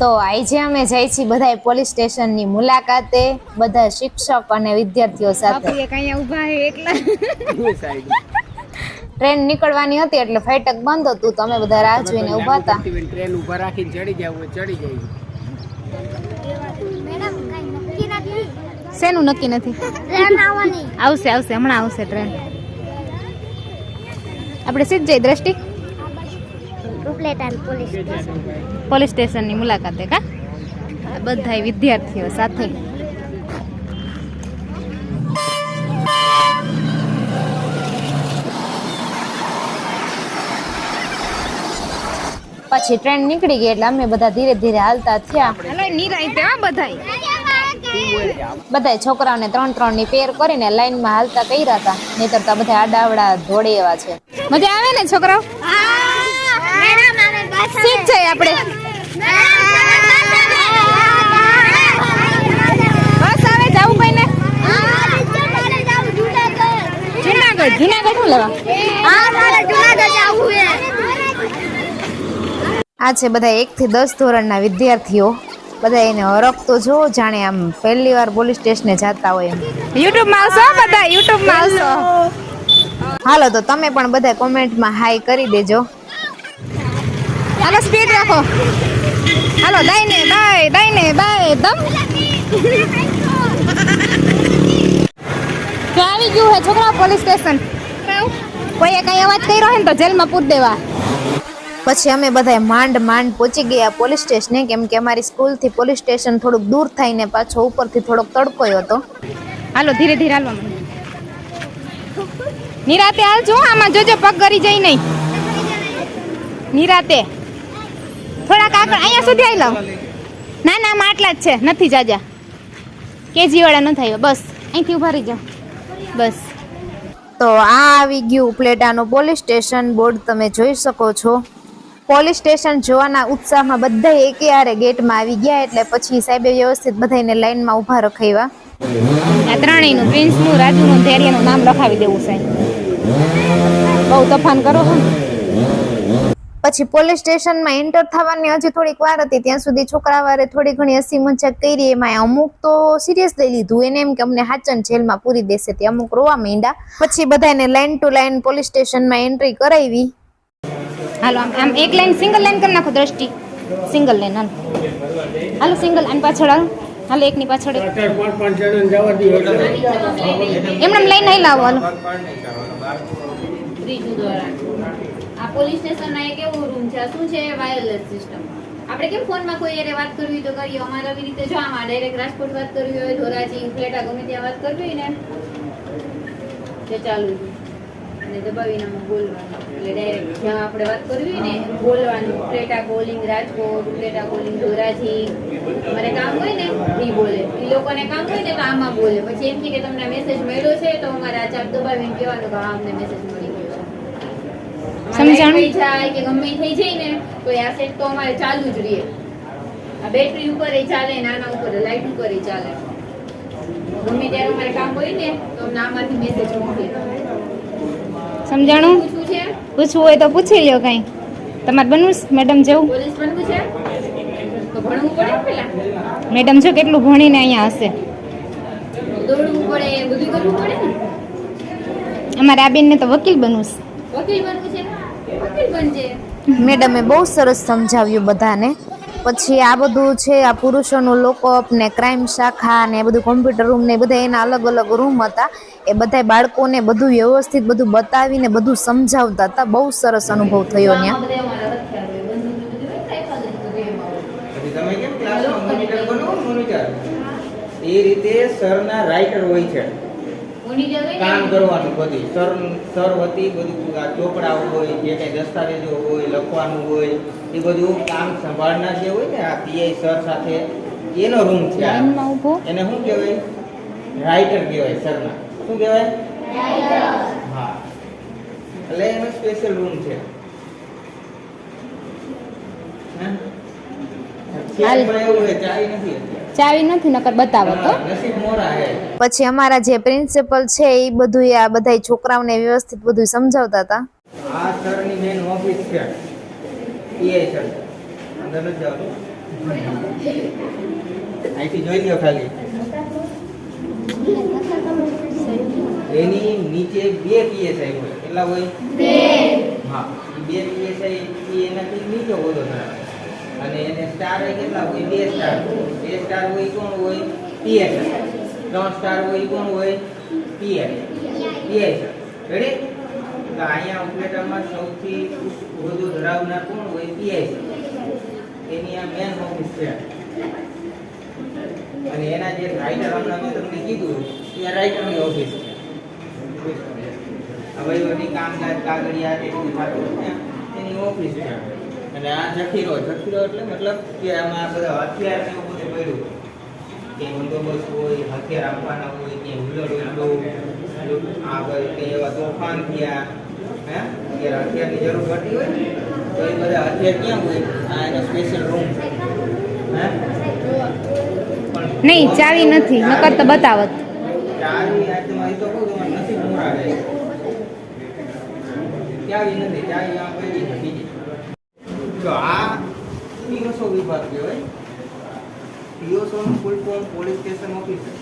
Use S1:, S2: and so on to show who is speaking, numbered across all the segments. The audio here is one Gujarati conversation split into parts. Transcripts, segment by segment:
S1: તો આજે અમે જઈ છીએ બધા પોલીસ સ્ટેશનની મુલાકાતે બધા શિક્ષક અને વિદ્યાર્થીઓ સાથે. ટ્રેન નીકળવાની હતી એટલે ફાટક બંધ હતું તમે બધા રાહ જોઈને ઊભા હતા.
S2: ટ્રેન ઊભા રાખીને ચડી જાવ ચડી જાય.
S3: શેનું નક્કી નથી? આવશે આવશે હમણાં આવશે ટ્રેન. આપણે સીધ જઈ દ્રષ્ટિ. પોલીસ સ્ટેશનની મુલાકાતે કા? બધા વિદ્યાર્થીઓ સાથે.
S1: પછી ટ્રેન નીકળી ગઈ એટલે અમે બધા ધીરે ધીરે હાલતા થયા.
S3: તે
S1: બધા છોકરાઓને ત્રણ ત્રણની પેર કરીને લાઈનમાં હાલતા કર્યા હતા. નહીતર તો બધા આડાવડા દોડે એવા છે.
S3: મજા આવે ને છોકરાઓ? સીટ છે આપણે. બસ હવે જવું કઈ ને જુનાગઢ જુનાગઢ શું લેવા?
S1: આ છે બધા એક થી દસ ધોરણના વિદ્યાર્થીઓ. બધા એને હરખતો જો જાણે આમ પહેલી વાર પોલીસ સ્ટેશને જતા હોય એમ.
S3: યુટ્યુબમાં આવશો બધા યુટ્યુબમાં આવશો
S1: હાલો તો તમે પણ બધા કોમેન્ટમાં હાઈ કરી દેજો.
S3: હાલો સ્પીડ રાખો. હાલો દાઈને બાય દાઈને બાય દમ. આવી ગયું હે છોકરા પોલીસ સ્ટેશન. કોઈએ કઈ અવાજ કર્યો હે ને તો જેલમાં પૂરી દેવા.
S1: પછી અમે બધા માંડ માંડ પહોંચી ગયા પોલીસ સ્ટેશને કેમ કે અમારી સ્કૂલથી પોલીસ સ્ટેશન થોડુંક દૂર થઈને પાછો ઉપરથી થોડોક તડકોયો હતો.
S3: હાલો ધીરે ધીરે માંડો. નિરાતે હાલજો આમાં જોજો પગ કરી જઈ નહીં. નિરાતે. થોડાક આગળ અહીંયા સુધી આવી લાવ ના ના આમાં આટલા જ છે. નથી જાજા. કેજીવાળા ન થાય બસ અહીંથી ઊભા રહી જાઓ બસ.
S1: તો આ આવી ગયું ઉપલેટાનું પોલીસ સ્ટેશન બોર્ડ તમે જોઈ શકો છો. પોલીસ સ્ટેશન જોવાના ઉત્સાહમાં બધા એકે હારે ગેટમાં આવી ગયા એટલે પછી સાહેબે વ્યવસ્થિત બધાને લાઈનમાં ઊભા રખાવ્યા.
S3: આ ત્રણેયનું પ્રિન્સનું રાજુનું ધૈર્યનું નામ લખાવી દેવું સાહેબ બહુ તફાન કરો છો
S1: પછી પોલીસ સ્ટેશનમાં એન્ટર થવાની હજી થોડીક વાર હતી ત્યાં સુધી છોકરાવારે થોડી ઘણી હસી મજાક કરી એમાં અમુક તો સિરિયસ લઈ લીધું. એને એમ કે અમને હાચન જેલમાં પૂરી દેશે તે અમુક રોવા માંડ્યા. પછી બધાને લાઈન ટુ લાઈન પોલીસ સ્ટેશનમાં એન્ટ્રી કરાવી.
S3: હાલો આમ આમ એક લાઈન સિંગલ લાઈન કરી નાખો દ્રષ્ટિ. સિંગલ લાઈન હાલો. હાલો સિંગલ આની પાછળ હાલ. એક એકની પાછળ એમને લાઈન નહીં લાવો હાલો
S4: આ પોલીસ સ્ટેશનના એક એવો રૂમ છે. શું છે? વાયરલેસ સિસ્ટમ આપણે કેમ ફોનમાં કોઈ હારે વાત કરવી તો કરીએ? અમારે આવી રીતે જો આમાં ડાયરેક્ટ રાજકોટ વાત કરવી હોય, ધોરાજી ફ્લેટા ગમે ત્યાં વાત કરવી ને, તે ચાલુ છે. અને દબાવીને આમાં બોલવાનું. એટલે ડાયરેક્ટ જ્યાં આપણે વાત કરવી ને બોલવાનું. પ્લેટા કોલિંગ રાજકોટ ઉપલેટા કોલિંગ ધોરાજી. મારે કામ હોય ને એ બોલે. એ લોકોને કામ હોય ને તો આમાં બોલે. પછી એમ કે તમને મેસેજ મળ્યો છે તો અમારે આ ચાપ દબાવીને કહેવાનું કે આ અમને મેસેજ
S3: સમજાણું?
S4: જાય કે ગમે થઈ જાય ને તો આ સેટ તો અમારે ચાલુ જ રહે. આ બેટરી ઉપર ય ચાલે નાના ઉપર લાઈટ ઉપર ય ચાલે. ગમે ત્યારે અમારે કામ હોય ને તો અમને આમાંથી મેસેજ મોકલે.
S3: સમજાણું?
S4: પૂછવું છે?
S3: પૂછવું હોય તો પૂછી લ્યો કઈ. તમારે બનવું મેડમ જેવું?
S4: પોલીસ બનવું છે? તો ભણવું પડે પેલા?
S3: મેડમ જો કેટલું ભણીને અહીંયા હશે.
S4: દોડવું પડે બધું કરવું પડે ને?
S3: અમારે આ બેનને તો વકીલ બનવું છે.
S4: વકીલ બનવું છે
S1: મેડમે બહુ સરસ સમજાવ્યું બધાને. પછી આ બધું છે, આ પુરુષોનું લોકઅપ ને ક્રાઇમ શાખા ને બધું કોમ્પ્યુટર રૂમ ને બધા એના અલગ અલગ રૂમ હતા. એ બધા બાળકોને બધું વ્યવસ્થિત બધું બતાવીને બધું સમજાવતા હતા. બહુ સરસ અનુભવ થયો ત્યાં.
S5: એ રીતે સરના રાઇટર હોય છે. કામ કરવાનું બધું. સર સર વતી બધું આ ચોપડાઓ હોય જે કંઈ દસ્તાવેજો હોય લખવાનું હોય એ બધું કામ સંભાળનાર જે હોય ને આ પીઆઈ સર સાથે એનો રૂમ છે એને શું કહેવાય? રાઇટર કહેવાય સરના. શું કહેવાય? હા. એટલે એનો સ્પેશિયલ રૂમ છે. હા? એવું છે ચાલી નથી.
S3: ચાવી નથી નકર બતાવો તો.
S1: પછી અમારા જે પ્રિન્સિપલ છે એ બધું આ બધા છોકરાઓને વ્યવસ્થિત બધું સમજાવતા હતા.
S5: આ સરની મેન ઓફિસ છે. પીઆઈ સર અંદર નથી જવાનું. અહીંથી જોઈ લ્યો ખાલી. એની નીચે બે પીએસઆઈ હોય. કેટલા હોય? હા એ બે પીએસઆઈ એ એનાથી નીચે હોદો ધરાવે અને એને સ્ટાર હોય કેટલા હોય? બે સ્ટાર બે સ્ટાર હોય કોણ હોય? પીએસ ત્રણ સ્ટાર હોય કોણ હોય? પીએસ પીએસ રેડી તો અહીંયા ઓપરેટરમાં સૌથી વધુ ધરાવનાર કોણ હોય? પીએસ એની આ મેન ઓફિસ છે અને એના જે રાઇટર હમણાં મેં તમને કીધું એ રાઇટરની ઓફિસ છે. વહીવટી કામકાજ, કાગળિયા બધું થતું એની ઓફિસ છે. અને આ જખીરો જખીરો એટલે મતલબ કે આમાં બધા હથિયાર ને એવું બધું પડ્યું. કે બંદોબસ્ત હોય હથિયાર આપવાના હોય કે હુલ્લો આગળ કે એવા તોફાન થયા હે? ત્યારે હથિયારની જરૂર પડતી હોય ને તો એ બધા હથિયાર ક્યાં હોય? આ એનો સ્પેશિયલ રૂમ હે?
S3: નહીં ચાવી નથી નકર તો બતાવત.
S5: ચાવી આ તમારી તો કહું તમારે નથી મોરાડે ચાવી નથી ચાવી આ જો આ પીઓસો વિભાગ કહેવાય પીઓસો નું full form police station officer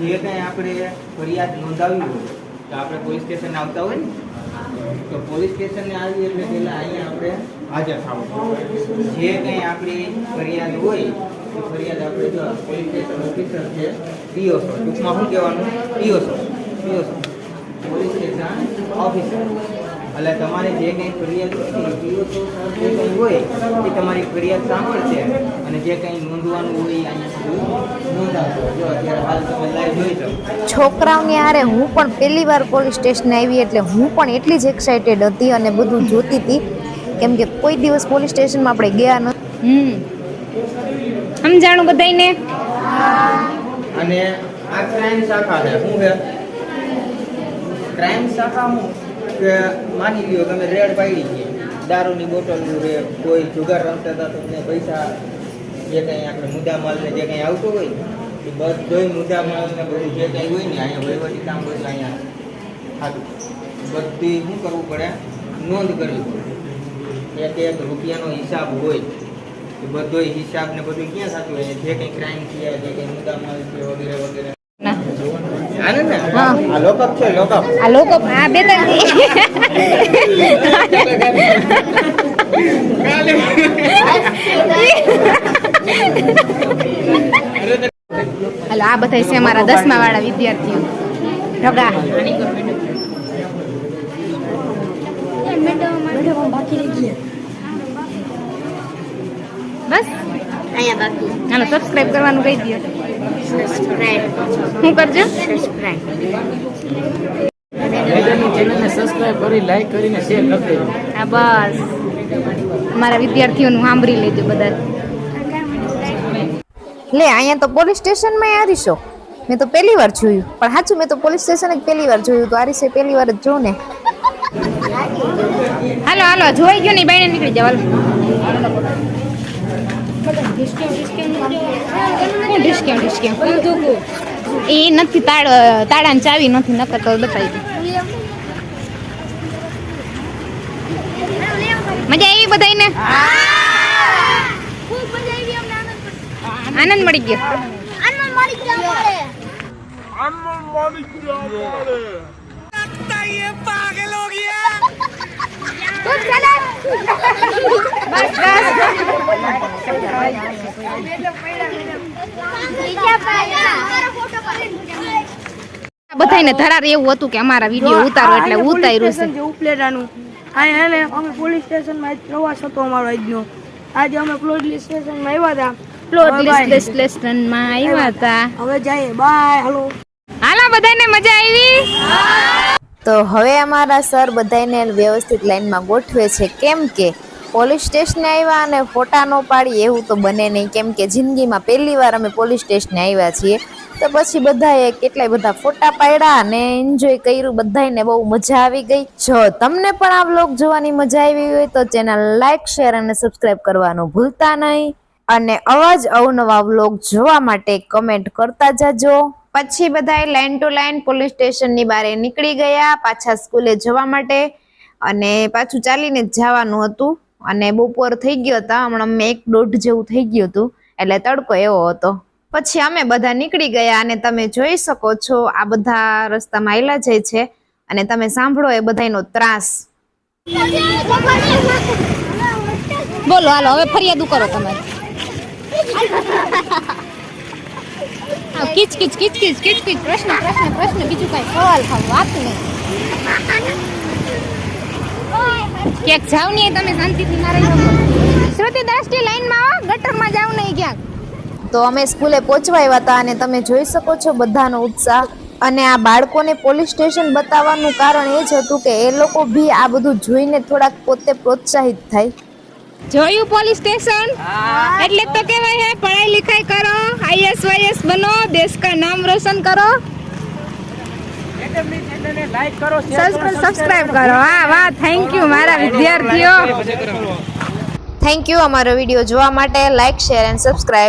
S5: જે કંઈ આપણે ફરિયાદ નોંધાવી હોય તો આપણે પોલીસ સ્ટેશન આવતા હોય ને તો પોલીસ સ્ટેશને આવી એટલે પહેલા અહીંયા આપણે હાજર થવું જે કંઈ આપણી ફરિયાદ હોય એ ફરિયાદ આપણે જો પોલીસ સ્ટેશન ઓફિસર છે પીઓસો ટૂંકમાં શું કહેવાનું PSO PSO police station officer એટલે તમારે જે કંઈ ફરિયાદ હોય જે કંઈ હોય એ તમારી ફરિયાદ સાંભળશે અને જે કંઈ નોંધવાનું હોય એ અહીંયા બધું નોંધાવશો જો અત્યારે હાલ તમે લાઈવ જોઈ શકો.
S1: છોકરાઓની હારે હું પણ પહેલી વાર પોલીસ સ્ટેશન આવી એટલે હું પણ એટલી જ એક્સાઇટેડ હતી અને બધું જોતી હતી. કેમ કે કોઈ દિવસ પોલીસ સ્ટેશનમાં આપણે ગયા નથી
S3: હમ. સમજાણું બધાયને?
S5: અને આ ક્રાઇમ શાખા છે. શું છે? ક્રાઇમ શાખા હું કે માની લ્યો તમે રેડ પાડી છે. દારૂની બોટલ રે કોઈ જુગાર રમતા હતા તમને પૈસા જે કંઈ આપણે મુદ્દામાલ માલને જે કંઈ આવતું હોય એ બધોય મુદ્દામાલ ને બધું જે કંઈ હોય ને, અહીંયા વહીવટી કામ હોય અહીંયા ખાતું બધી શું કરવું પડે? નોંધ કરવી પડે. એક એક રૂપિયાનો હિસાબ હોય બધો હિસાબ ને બધું ક્યાં થતું હોય? જે કંઈ ક્રાઇમ થયા, જે કંઈ મુદ્દામાલ છે વગેરે વગેરે.
S3: હા.
S5: આ લોકઅપ છે લોકઅપ
S3: આ લોકો આ બે હાલો આ બધા છે અમારા દસમા વાળા વિદ્યાર્થીઓ. રગા બસ. હાલો સબસ્ક્રાઇબ કરવાનું કહી દો શું કરજો?
S2: સબસ્ક્રાઇબ કરી લાઈક કરીને શેર કરી દેજો
S3: હા બસ. મારા વિદ્યાર્થીઓનું સાંભળી લેજો બધા
S1: લે અહીંયા તો પોલીસ સ્ટેશનમાં આરીશો. મેં તો પહેલી વાર જોયું. પણ સાચું મેં તો પોલીસ સ્ટેશન જ પહેલી વાર જોયું. તો આરીશે પહેલી વાર જ જોઉં ને.
S3: હાલો હાલો જોઈ ગયો નહીં બાઈને નીકળી જાવ હાલો. એ નથી તાળ તાળાની ચાવી નથી નકર બતાવી મજા આવી બધાને આનંદ મળી ગયો. બધાને ધરાર એવું હતું કે અમારા વીડિયો ઉતારો એટલે ઉતાર્યું છે.
S6: ઉપલેટાનું. અહીંયા હે ને અમે પોલીસ સ્ટેશનમાં આજ પ્રવાસ હતો અમારો આજનો. આજે અમે પોલીસ સ્ટેશનમાં આવ્યા હતા.
S3: પોલીસ સ્ટેશનમાં આવ્યા હતા.
S6: હવે જઈએ. બાય. હાલો
S3: હાલા બધાને મજા આવી?
S1: તો હવે અમારા સર બધાને વ્યવસ્થિત લાઈનમાં ગોઠવે છે. કેમ કે પોલીસ સ્ટેશને આવ્યા અને ફોટા ન પાડી, એવું તો બને નહીં. કેમ કે જિંદગીમાં પહેલી વાર અમે પોલીસ સ્ટેશને આવ્યા છીએ. તો પછી બધાએ કેટલાય બધા ફોટા પાડ્યા અને એન્જોય કર્યું. બધાને બહુ મજા આવી ગઈ. જો તમને પણ આ વ્લોગ જોવાની મજા આવી હોય તો ચેનલ લાઇક શેર અને સબસ્ક્રાઇબ કરવાનું ભૂલતા નહીં. અને અવાજ અવનવા વ્લોગ જોવા માટે કમેન્ટ કરતા જાજો. પછી બધાએ લાઈન ટુ લાઈન પોલીસ સ્ટેશનની બારે નીકળી ગયા, પાછા સ્કૂલે જવા માટે અને પાછું ચાલીને જ જવાનું હતું. અને બપોર થઈ ગયો હતા હમણાં મેં એક દોઢ જેવું થઈ ગયું હતું, એટલે તડકો એવો હતો. પછી અમે બધા નીકળી ગયા અને તમે જોઈ શકો છો, આ બધા રસ્તામાં આયલા જાય છે અને તમે સાંભળો એ બધાનો ત્રાસ.
S3: બોલો, હાલો, હવે ફરિયાદ કરો તમે. કિચ કિચ કિચ કિચ, કીચ કીચ, પ્રશ્ન પ્રશ્ન પ્રશ્ન, બીજું કઈ સવાલ ખાવ વાત નહીં. ક્યાંક જાવ નહીં તમે શાંતિથી ના શ્રુતિ દ્રષ્ટિ લાઈનમાં આવો ગટરમાં જાવ નહીં ક્યાંક.
S1: તો અમે સ્કૂલે પહોંચવા આવ્યા હતા અને તમે જોઈ શકો છો બધાનો ઉત્સાહ. અને આ બાળકોને પોલીસ સ્ટેશન બતાવવાનું કારણ એ જ હતું કે એ લોકો બી આ બધું જોઈને થોડાક પોતે પ્રોત્સાહિત થાય.
S3: જોયું પોલીસ સ્ટેશન? એટલે તો કહેવાય હે પઢાઈ લિખાઈ કરો આઈએસ વાઈએસ બનો દેશ કા નામ રોશન કરો.
S2: લાઈક કરો શેર કરો
S3: સબસ્ક્રાઇબ કરો. હા વાહ થેન્ક યુ મારા વિદ્યાર્થીઓ.
S1: થેન્ક યુ અમારો વીડિયો જોવા માટે લાઇક શેર એન્ડ સબસ્ક્રાઇબ